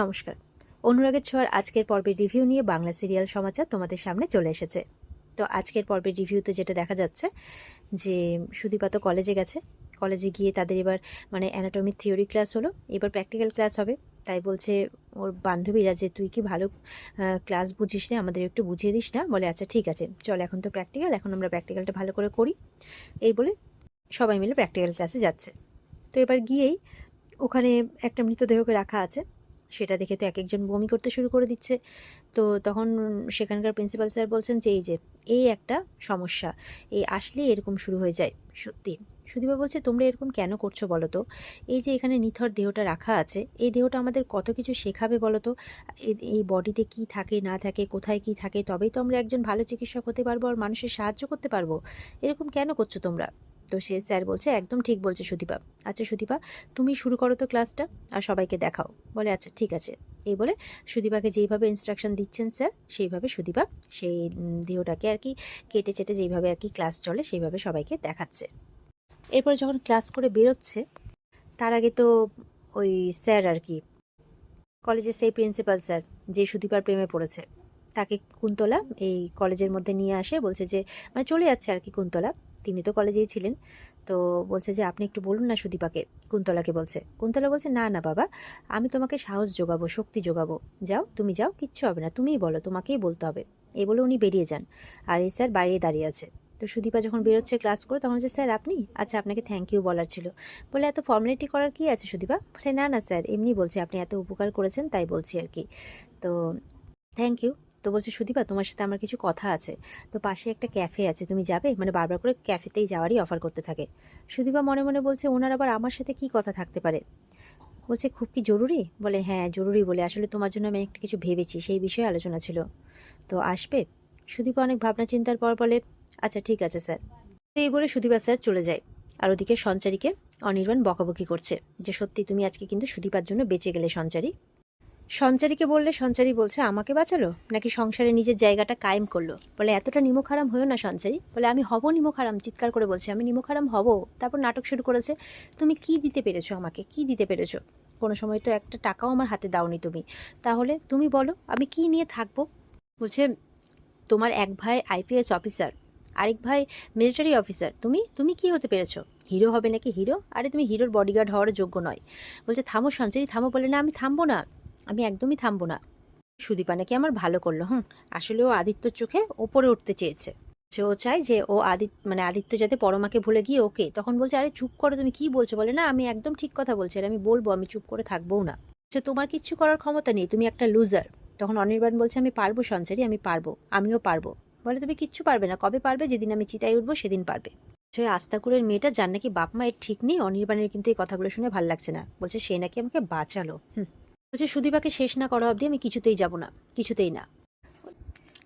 নমস্কার। অনুরাগের ছোঁয়ার আজকের পর্বের রিভিউ নিয়ে বাংলা সিরিয়াল সমাচার তোমাদের সামনে চলে এসেছে। তো আজকের পর্বের রিভিউতে যেটা দেখা যাচ্ছে, যে সুদীপা তো কলেজে গেছে। কলেজে গিয়ে তাদের এবার মানে অ্যানাটমির থিওরি ক্লাস হলো। এবার প্র্যাকটিক্যাল ক্লাস হবে। তাই বলছে ওর বান্ধবীরা যে, তুই কি ভালো ক্লাস বুঝিস না? আমাদের একটু বুঝিয়ে দিস না? বলে আচ্ছা ঠিক আছে। চল, এখন তো প্র্যাকটিক্যাল এখন আমরা প্র্যাকটিক্যালটা ভালো করে করি। এই বলে সবাই মিলে প্র্যাকটিক্যাল ক্লাসে যাচ্ছে। তো এবার গিয়েই ওখানে একটা মৃতদেহকে রাখা আছে। সেটা দেখে তো এক একজন বমি করতে শুরু করে দিচ্ছে। তো তখন সেখানকার প্রিন্সিপাল স্যার বলছেন যে, এই যে, এই একটা সমস্যা। এই আসলে এরকম শুরু হয়ে যায়। সত্যি। সুদীপা বলছে, তোমরা এরকম কেন করছ বলো তো? এই যে এখানে নিথর দেহটা রাখা আছে, এই দেহটা আমাদের কত কিছু শেখাবে বলো তো? এই বডিতে কি থাকে, না থাকে, কোথায় কি থাকে, তবেই তো আমরা একজন ভালো চিকিৎসক হতে পারব আর মানুষের সাহায্য করতে পারব। এরকম কেন করছ তোমরা? তো সে স্যার বলছে, একদম ঠিক বলছে সুদীপা। আচ্ছা সুদীপা, তুমি শুরু করো তো ক্লাসটা আর সবাইকে দেখাও। বলে আচ্ছা ঠিক আছে। এই বলে সুদীপাকে যেইভাবে ইনস্ট্রাকশন দিচ্ছেন স্যার, সেইভাবে সুদীপা সেই দেহটাকে আর কি কেটে চেটে যেইভাবে আর কি ক্লাস চলে, সেইভাবে সবাইকে দেখাচ্ছে। এরপরে যখন ক্লাস করে বেরোচ্ছে, তার আগে তো ওই স্যার আর কি, কলেজের সেই প্রিন্সিপাল স্যার, যে সুদীপার প্রেমে পড়েছে, তাকে কুন্তলা এই কলেজের মধ্যে নিয়ে আসে, বলছে যে মানে চলে যাচ্ছে আর কি কুন্তলা। তিনি তো কলেজেই ছিলেন। তো বলছে যে, আপনি একটু বলুন না সুদীপাকে। কুন্তলাকে বলছে। কুন্তলা বলছে, না না বাবা, আমি তোমাকে সাহস যোগাবো, শক্তি যোগাবো। যাও, তুমি যাও, কিচ্ছু হবে না, তুমিই বলো, তোমাকেই বলতে হবে। এই বলে উনি বেরিয়ে যান। আর এই স্যার বাইরে দাঁড়িয়ে আছে। তো সুদীপা যখন বেরোচ্ছে ক্লাস করে, তখন হচ্ছে স্যার, আপনি? আচ্ছা আপনাকে থ্যাংক ইউ বলার ছিল। বলে, এত ফর্মালিটি করার কি আছে সুদীপা? বলে, না না স্যার, এমনি বলছি, আপনি এত উপকার করেছেন, তাই বলছি আর কি। তো থ্যাংক ইউ তো বলছে, সুদীপা, তোমার সাথে আমার কিছু কথা আছে। তো পাশে একটা ক্যাফে আছে, তুমি যাবে? মানে বারবার করে ক্যাফেতেই যাওয়ারই অফার করতে থাকে। সুদীপা মনে মনে বলছে, ওনার আবার আমার সাথে কি কথা থাকতে পারে? বলছে, খুব কি জরুরি? বলে হ্যাঁ জরুরি বলে। আসলে তোমার জন্য আমি একটা কিছু ভেবেছি, সেই বিষয়ে আলোচনা ছিল। তো আসবে? সুদীপা অনেক ভাবনা চিন্তার পর বলে আচ্ছা ঠিক আছে, স্যার। তো এই বলে সুদীপা, স্যার, চলে যায়। আর ওদিকে সঞ্চারীকে অনির্বাণ বকাবকি করছে যে, সত্যি, তুমি আজকে কিন্তু সুদীপার জন্য বেঁচে গেলে, সঞ্চারী। সঞ্চারীকে বললে, সঞ্চারী বলছে, আমাকে বাঁচালো? নাকি সংসারে নিজের জায়গাটা কায়েম করল? বলে, এতটা নিমুখারাম হয়েও না, সঞ্চারী। বলে, আমি হব নিমুখারাম, চিৎকার করে বলছে, আমি নিমুখারাম হব? তারপর নাটক শুরু করেছে, তুমি কি দিতে পেরেছ আমাকে? কি দিতে পেরেছ? কোনো সময় তো একটা টাকাও আমার হাতে দাওনি তুমি। তাহলে তুমি বলো, আমি কি নিয়ে থাকব? বলছে, তোমার এক ভাই আইপিএস অফিসার, আরেক ভাই মিলিটারি অফিসার। তুমি তুমি কি হতে পেরেছ? হিরো হবে নাকি হিরো? আরে, তুমি হিরোর বডিগার্ড হওয়ার যোগ্য নয়। বলছে, থামো সঞ্চারী, থামো। বলে, না, আমি থামবো না। আমি একদমই থামবো না। সুদীপা নাকি আমার ভালো করল, হুম? আসলে ও আদিত্যর চোখে ওপরে উঠতে চেয়েছে। সে ও চায় যে ও আদিত্য মানে আদিত্য যাতে পরমাকে ভুলে গিয়ে ওকে। তখন বলছে, আরে চুপ করো, তুমি কি বলছো বলে? না, আমি একদম ঠিক কথা বলছি, আর আমি বলব, আমি চুপ করে থাকবোও না। যে তোমার কিচ্ছু করার ক্ষমতা নেই, তুমি একটা লুজার তখন অনির্বাণ বলছে, আমি পারব সঞ্চারী, আমি পারব, আমিও পারব। বলে তুমি কিচ্ছু পারবে না, কবে পারবে? যেদিন আমি চিতায় উঠবো, সেদিন পারবে। সে আস্তাকুরের মেয়েটা, যার নাকি বাপ মায়ের ঠিক নেই, অনির্বাণের কিন্তু এই কথাগুলো শুনে ভালো লাগছে না। বলছে, সে নাকি আমাকে বাঁচালো। হুম। বলছে, সুদীপাকে শেষ না করা অবধি আমি কিছুতেই যাব না, কিছুতেই না।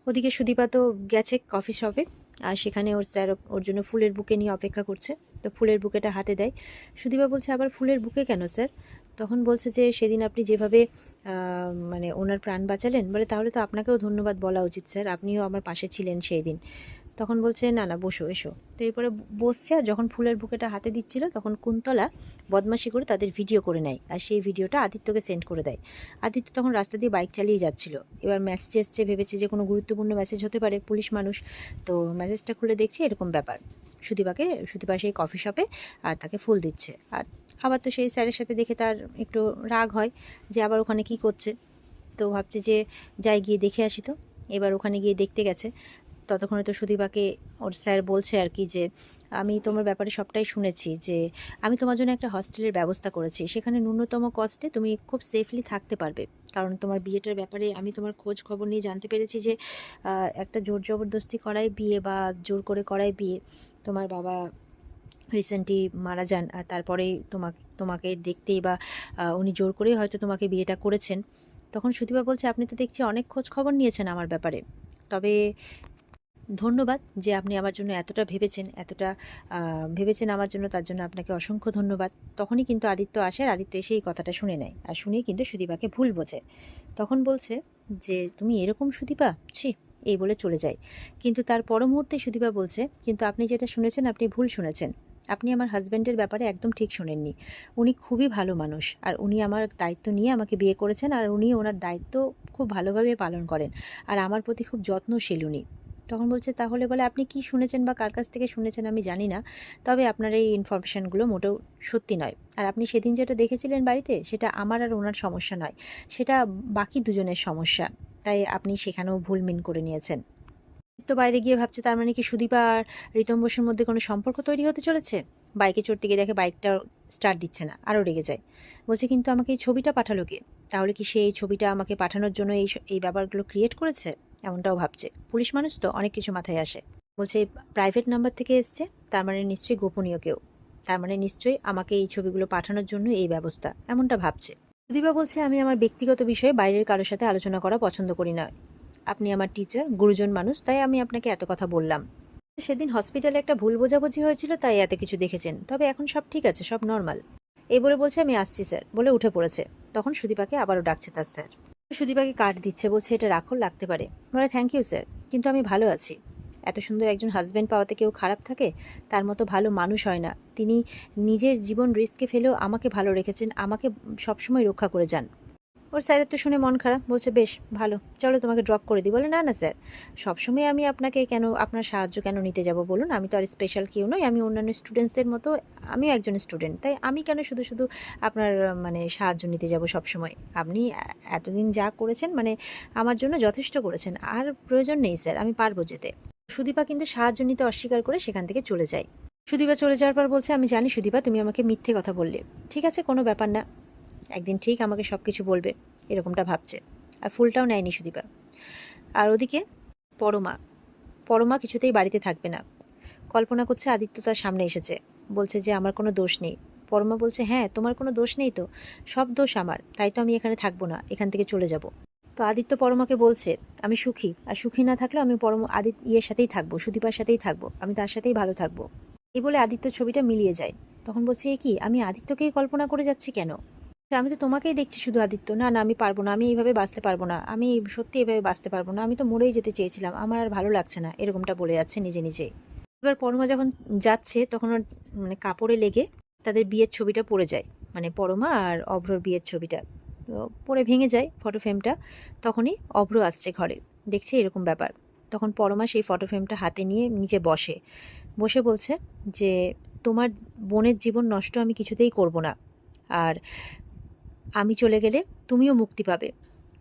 ওদিকে সুদীপা তো গেছে কফি শপে আর সেখানে ওর স্যার ওর জন্য ফুলের বুকে নিয়ে অপেক্ষা করছে, তো ফুলের বুকেটা হাতে দেয়। সুদীপা বলছে, আবার ফুলের বুকে কেন, স্যার? তখন বলছে যে, সেদিন আপনি যেভাবে মানে ওনার প্রাণ বাঁচালেন, বলে তাহলে তো আপনাকেও ধন্যবাদ বলা উচিত, স্যার। আপনিও আমার পাশে ছিলেন সেই দিন তখন বলছে, না না, বসো, এসো। তো এরপরে বসছে, আর যখন ফুলের বুকেটা হাতে দিচ্ছিল, তখন কুন্তলা বদমাশি করে তাদের ভিডিও করে নেয়। আর সেই ভিডিওটা আদিত্যকে সেন্ড করে দেয়। আদিত্য তখন রাস্তা দিয়ে বাইক চালিয়ে যাচ্ছিল। এবার মেসেজ এসছে, ভেবেছে যে কোনো গুরুত্বপূর্ণ মেসেজ হতে পারে, পুলিশ মানুষ। তো মেসেজটা খুলে দেখছি, এরকম ব্যাপার। সুদীপাকে, সুদীপা সেই কফি শপে আর তাকে ফুল দিচ্ছে। আর আবার তো সেই স্যারের সাথে দেখে তার একটু রাগ হয় যে আবার ওখানে কি করছে। তো ভাবছে যে, যাই গিয়ে দেখে আসি তো। এবার ওখানে গিয়ে দেখতে গেছে। ততক্ষণে তো সুদীপাকে ওর স্যার বলছে আর কি যে, আমি তোমার ব্যাপারে সবটাই শুনেছি যে, আমি তোমার জন্য একটা হস্টেলের ব্যবস্থা করেছি। সেখানে ন্যূনতম কস্টে তুমি খুব সেফলি থাকতে পারবে। কারণ তোমার বিয়েটার ব্যাপারে আমি তোমার খোঁজ খবর নিয়ে জানতে পেরেছি যে একটা জোর জবরদস্তি করাই বিয়ে বা জোর করে করাই বিয়ে। তোমার বাবা রিসেন্টলি মারা যান আর তারপরেই তোমাকে তোমাকে দেখতেই বা উনি জোর করেই হয়তো তোমাকে বিয়েটা করেছেন। তখন সুদীপা বলছে, আপনি তো দেখছি অনেক খোঁজ খবর নিয়েছেন আমার ব্যাপারে। তবে ধন্যবাদ যে আপনি আমার জন্য এতটা ভেবেছেন এতটা ভেবেছেন আমার জন্য, তার জন্য আপনাকে অসংখ্য ধন্যবাদ। তখনই কিন্তু আদিত্য আসে, আর আদিত্য এসে এই কথাটা শুনে নেয়। আর শুনেই কিন্তু সুদীপাকে ভুল বোঝে। তখন বলছে যে, তুমি এরকম সুদীপা? ছি, এই বলে চলে যায়। কিন্তু তার পর মুহূর্তে সুদীপা বলছে, কিন্তু আপনি যেটা শুনেছেন, আপনি ভুল শুনেছেন। আপনি আমার হাজব্যান্ডের ব্যাপারে একদম ঠিক শোনেননি। উনি খুবই ভালো মানুষ, আর উনি আমার দায়িত্ব নিয়ে আমাকে বিয়ে করেছেন, আর উনি ওনার দায়িত্ব খুব ভালোভাবে পালন করেন। আর আমার প্রতি খুব যত্নশীল উনি। তখন বলছে, তাহলে বলে আপনি কি শুনেছেন বা কার কাছ থেকে শুনেছেন আমি জানি না। তবে আপনার এই ইনফরমেশানগুলো মোটেও সত্যি নয়। আর আপনি সেদিন যেটা দেখেছিলেন বাড়িতে, সেটা আমার আর ওনার সমস্যা নয়। সেটা বাকি দুজনের সমস্যা। তাই আপনি সেখানেও ভুল মিন করে নিয়েছেন। তো বাইরে গিয়ে ভাবছে, তার মানে কি সুদীপা আর রিতম বসুর মধ্যে কোনো সম্পর্ক তৈরি হতে চলেছে? বাইকে চড়তে গিয়ে দেখে বাইকটা স্টার্ট দিচ্ছে না, আরও রেগে যায়। বলছে, কিন্তু আমাকে এই ছবিটা পাঠালো কে? তাহলে কি সে এই ছবিটা আমাকে পাঠানোর জন্য এই এই ব্যাপারগুলো ক্রিয়েট করেছে? এমনটাও ভাবছে। পুলিশ মানুষ তো অনেক কিছু মাথায় আসে। বলছে প্রাইভেট নাম্বার থেকে এসছে। তার মানে নিশ্চয়ই গোপনীয় কেউ। তার মানে নিশ্চয়ই আমাকে এই ছবিগুলো পাঠানোর জন্য এই ব্যবস্থা। এমনটা ভাবছে। সুদীপা বলছে, আমি আমার ব্যক্তিগত বিষয়ে বাইরের কারোর সাথে আলোচনা করা পছন্দ করি না। আপনি আমার টিচার গুরুজন মানুষ, তাই আমি আপনাকে এত কথা বললাম। সেদিন হসপিটালে একটা ভুল বোঝাবুঝি হয়েছিল, তাই এত কিছু দেখেছেন। তবে এখন সব ঠিক আছে, সব নর্মাল এই বলে বলছে, আমি আসছি স্যার বলে উঠে পড়েছে। তখন সুদীপাকে আবারও ডাকছে তার স্যার সুদীপাকে কার্ড দিচ্ছে বলছে, এটা রাখো, লাগতে পারে। বলে থ্যাংক ইউ স্যার কিন্তু আমি ভালো আছি। এত সুন্দর একজন হাজব্যান্ড পাওয়াতে কেউ খারাপ থাকে? তার মতো ভালো মানুষ হয় না। তিনি নিজের জীবন রিস্কে ফেলেও আমাকে ভালো রেখেছেন। আমাকে সবসময় রক্ষা করে যান। ওর স্যারের তো শুনে মন খারাপ, বলছে, বেশ, ভালো, চলো তোমাকে ড্রপ করে দিই। বলে, না না, স্যার, সবসময় আমি আপনাকে কেন, আপনার সাহায্য কেন নিতে যাব, বলুন? আমি তো আর স্পেশাল কেউ নই, আমি অন্যান্য স্টুডেন্টসদের মতো, আমিও একজন স্টুডেন্ট তাই আমি কেন শুধু শুধু আপনার মানে সাহায্য নিতে যাব সবসময়? আপনি এতদিন যা করেছেন মানে আমার জন্য যথেষ্ট করেছেন, আর প্রয়োজন নেই, স্যার, আমি পারব যেতে। সুদীপা কিন্তু সাহায্য নিতে অস্বীকার করে সেখান থেকে চলে যায়। সুদীপা চলে যাওয়ার পর বলছে, আমি জানি সুদীপা, তুমি আমাকে মিথ্যে কথা বললে। ঠিক আছে, কোনো ব্যাপার না একদিন ঠিক আমাকে সব কিছু বলবে, এরকমটা ভাবছে। আর ফুলটাও নেয়নি সুদীপা। আর ওদিকে পরমা পরমা কিছুতেই বাড়িতে থাকবে না। কল্পনা করছে আদিত্য তার সামনে এসেছে। বলছে যে, আমার কোনো দোষ নেই। পরমা বলছে হ্যাঁ তোমার কোনো দোষ নেই তো? সব দোষ আমার, তাই তো আমি এখানে থাকব না, এখান থেকে চলে যাব। তো আদিত্য পরমাকে বলছে, আমি সুখী, আর সুখী না থাকলেও আমি পরম আদিত্য ইয়ের সাথেই থাকব, সুদীপার সাথেই থাকব, আমি তার সাথেই ভালো থাকব। এই বলে আদিত্য ছবিটা মিলিয়ে যায়। তখন বলছে, এ কি, আমি আদিত্যকেই কল্পনা করে যাচ্ছি কেন? আমি তো তোমাকেই দেখছি শুধু আদিত্য। না না, আমি পারব না, আমি এইভাবে বাঁচতে পারব না। আমি সত্যি এইভাবে বাঁচতে পারব না, আমি তো মরেই যেতে চেয়েছিলাম, আমার আর ভালো লাগছে না, এরকমটা বলে যাচ্ছে নিজে নিজেই। এবার পরমা যখন যাচ্ছে, তখন মানে কাপড়ে লেগে তাদের বিয়ের ছবিটা পড়ে যায় মানে পরমা আর অভ্রর বিয়ের ছবিটা। পড়ে ভেঙে যায় ফটো ফ্রেমটা তখনই অভ্র আসছে ঘরে, দেখছে এরকম ব্যাপার। তখন পরমা সেই ফটো ফ্রেমটা হাতে নিয়ে নিজে বসে বসে বলছে যে, তোমার বোনের জীবন নষ্ট আমি কিছুতেই করব না। আর আমি চলে গেলে তুমিও মুক্তি পাবে।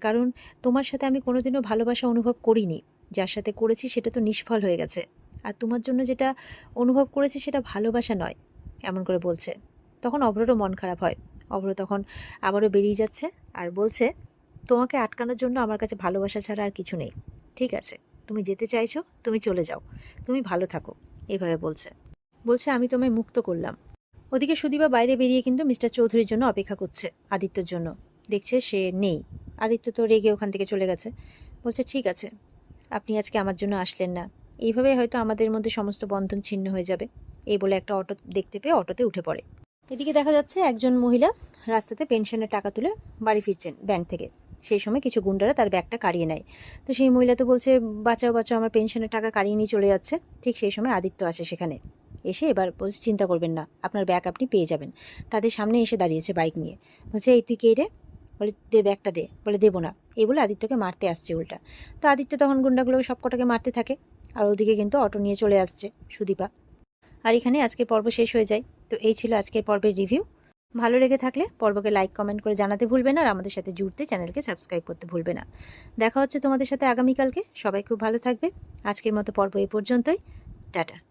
কারণ তোমার সাথে আমি কোনোদিনও ভালোবাসা অনুভব করিনি। যার সাথে করেছি সেটা তো নিষ্ফল হয়ে গেছে। আর তোমার জন্য যেটা অনুভব করেছি সেটা ভালোবাসা নয়, এমন করে বলছে। তখন অভ্ররও মন খারাপ হয়। অভ্র তখন আবারও বেরিয়ে যাচ্ছে আর বলছে, তোমাকে আটকানোর জন্য আমার কাছে ভালোবাসা ছাড়া আর কিছু নেই। ঠিক আছে, তুমি যেতে চাইছো, তুমি চলে যাও। তুমি ভালো থাকো। এভাবে বলছে। বলছে, আমি তোমায় মুক্ত করলাম। ওদিকে সুদীপা বাইরে বেরিয়ে কিন্তু মিস্টার চৌধুরীর জন্য অপেক্ষা করছে, আদিত্যর জন্য। দেখছে সে নেই। আদিত্য তো রেগে ওখান থেকে চলে গেছে। বলছে, ঠিক আছে, আপনি আজকে আমার জন্য আসলেন না। এইভাবে হয়তো আমাদের মধ্যে সমস্ত বন্ধন ছিন্ন হয়ে যাবে। এই বলে একটা অটো দেখতে পেয়ে অটোতে উঠে পড়ে। এদিকে দেখা যাচ্ছে একজন মহিলা রাস্তাতে পেনশনের টাকা তুলে বাড়ি ফিরছেন ব্যাংক থেকে। সেই সময় কিছু গুন্ডারা তার ব্যাগটা কাড়িয়ে নেয়। তো সেই মহিলা তো বলছে, বাঁচাও বাঁচাও, আমার পেনশনের টাকা কাড়িয়ে নিয়ে চলে যাচ্ছে। ঠিক সেই সময় আদিত্য আসে সেখানে। এসে এবার বলছে, চিন্তা করবেন না, আপনার ব্যাগ আপনি পেয়ে যাবেন। তাদের সামনে এসে দাঁড়িয়েছে বাইক নিয়ে। বলছে, এই তুই কে রে? বলে, দে ব্যাগটা দে। বলে, দেবো না। এই বলে আদিত্যকে মারতে আসছে উল্টা। তো আদিত্য তখন গুন্ডাগুলো সব কটাকে মারতে থাকে, আর ওদিকে কিন্তু অটো নিয়ে চলে আসছে সুদীপা। আর এখানে আজকের পর্ব শেষ হয়ে যায়। তো এই ছিল আজকের পর্বের রিভিউ ভালো লেগে থাকলে পর্বকে লাইক কমেন্ট করে জানাতে ভুলবে না, আর আমাদের সাথে জুড়তে চ্যানেলকে সাবস্ক্রাইব করতে ভুলবে না। দেখা হচ্ছে তোমাদের সাথে আগামীকালকে। সবাই খুব ভালো থাকবে। আজকের মতো পর্ব এই পর্যন্তই। টাটা।